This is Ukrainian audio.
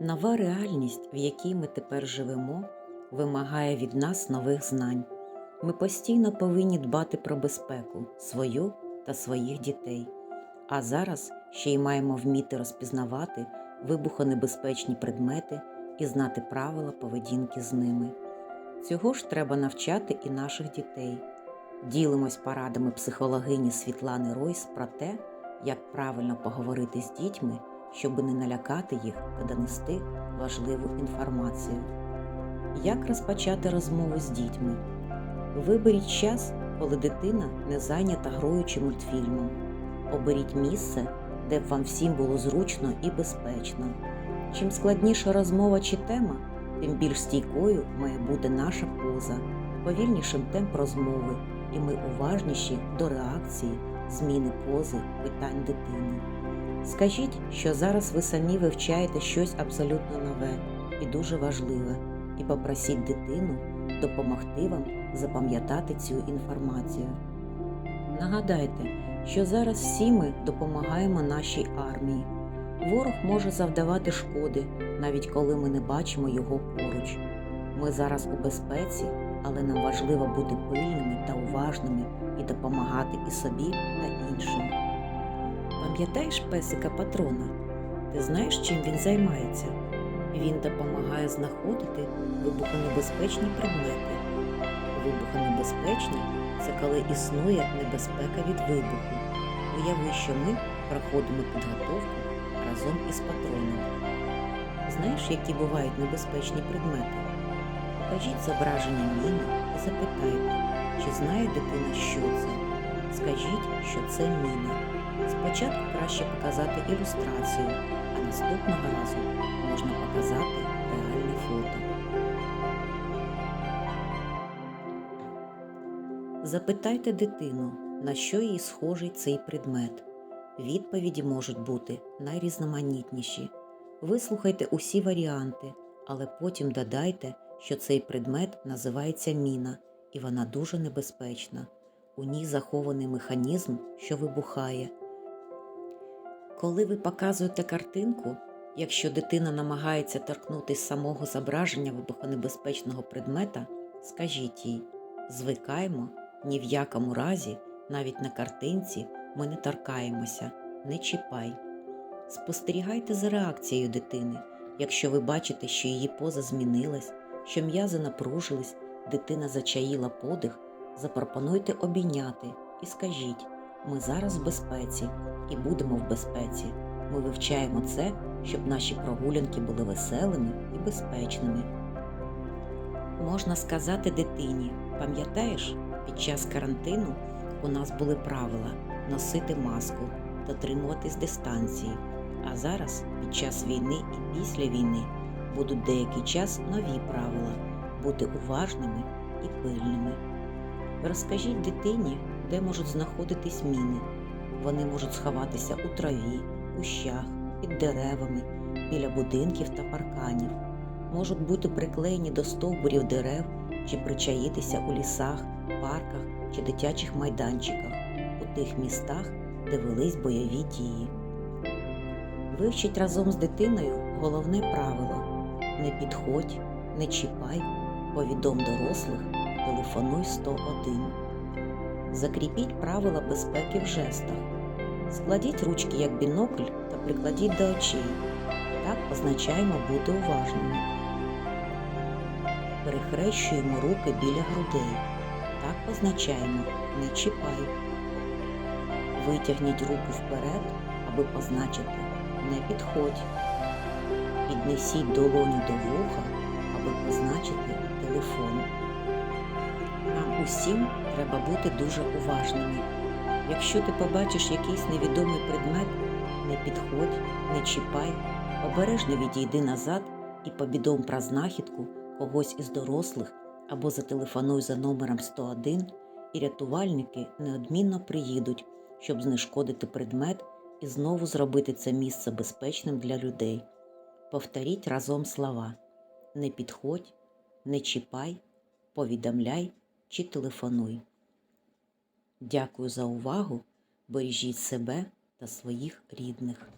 Нова реальність, в якій ми тепер живемо, вимагає від нас нових знань. Ми постійно повинні дбати про безпеку свою та своїх дітей. А зараз ще й маємо вміти розпізнавати вибухонебезпечні предмети і знати правила поведінки з ними. Цього ж треба навчати і наших дітей. Ділимось порадами психологині Світлани Ройс про те, як правильно поговорити з дітьми, щоб не налякати їх та донести важливу інформацію. Як розпочати розмову з дітьми? Виберіть час, коли дитина не зайнята грою чи мультфільмом. Оберіть місце, де б вам всім було зручно і безпечно. Чим складніша розмова чи тема, тим більш стійкою має бути наша поза, повільнішим темп розмови, і ми уважніші до реакції, зміни пози, питань дитини. Скажіть, що зараз ви самі вивчаєте щось абсолютно нове і дуже важливе, і попросіть дитину допомогти вам запам'ятати цю інформацію. Нагадайте, що зараз всі ми допомагаємо нашій армії. Ворог може завдавати шкоди, навіть коли ми не бачимо його поруч. Ми зараз у безпеці, але нам важливо бути пильними та уважними і допомагати і собі та іншим. Пам'ятаєш песика патрона? Ти знаєш, чим він займається? Він допомагає знаходити вибухонебезпечні предмети. Вибухонебезпечні це коли існує небезпека від вибуху. Уяви, що ми проходимо підготовку разом із патроном. Знаєш, які бувають небезпечні предмети? Покажіть зображення міни і запитайте, чи знає дитина, що це. Скажіть, що це міна. Спочатку краще показати ілюстрацію, а наступного разу можна показати реальне фото. Запитайте дитину, на що їй схожий цей предмет. Відповіді можуть бути найрізноманітніші. Вислухайте усі варіанти, але потім додайте, що цей предмет називається міна, і вона дуже небезпечна. У ній захований механізм, що вибухає. Коли ви показуєте картинку, якщо дитина намагається торкнутися самого зображення вибухонебезпечного предмета, скажіть їй: звикаємо, ні в якому разі, навіть на картинці, ми не торкаємося, не чіпай. Спостерігайте за реакцією дитини. Якщо ви бачите, що її поза змінилась, що м'язи напружились, дитина зачаїла подих, запропонуйте обійняти і скажіть: ми зараз в безпеці і будемо в безпеці. Ми вивчаємо це, щоб наші прогулянки були веселими і безпечними. Можна сказати дитині, пам'ятаєш, під час карантину у нас були правила носити маску, дотримуватись дистанції. А зараз, під час війни і після війни, будуть деякий час нові правила бути уважними і пильними. Розкажіть дитині, де можуть знаходитись міни. Вони можуть сховатися у траві, кущах, під деревами, біля будинків та парканів, можуть бути приклеєні до стовбурів дерев чи причаїтися у лісах, парках чи дитячих майданчиках, у тих містах, де велись бойові дії. Вивчіть разом з дитиною головне правило: не підходь, не чіпай, повідом дорослих, телефонуй 101. Закріпіть правила безпеки в жестах. Складіть ручки як бінокль та прикладіть до очей. Так позначаємо бути уважними. Перехрещуємо руки біля грудей. Так позначаємо не чіпай. Витягніть руку вперед, аби позначити не підходь. Піднесіть долоні до вуха, аби позначити телефон. Усім треба бути дуже уважними. Якщо ти побачиш якийсь невідомий предмет, не підходь, не чіпай, обережно відійди назад і повідом про знахідку когось із дорослих або зателефонуй за номером 101, і рятувальники неодмінно приїдуть, щоб знешкодити предмет і знову зробити це місце безпечним для людей. Повторіть разом слова: не підходь, не чіпай, повідомляй чи телефонуй. Дякую за увагу. Бережіть себе та своїх рідних.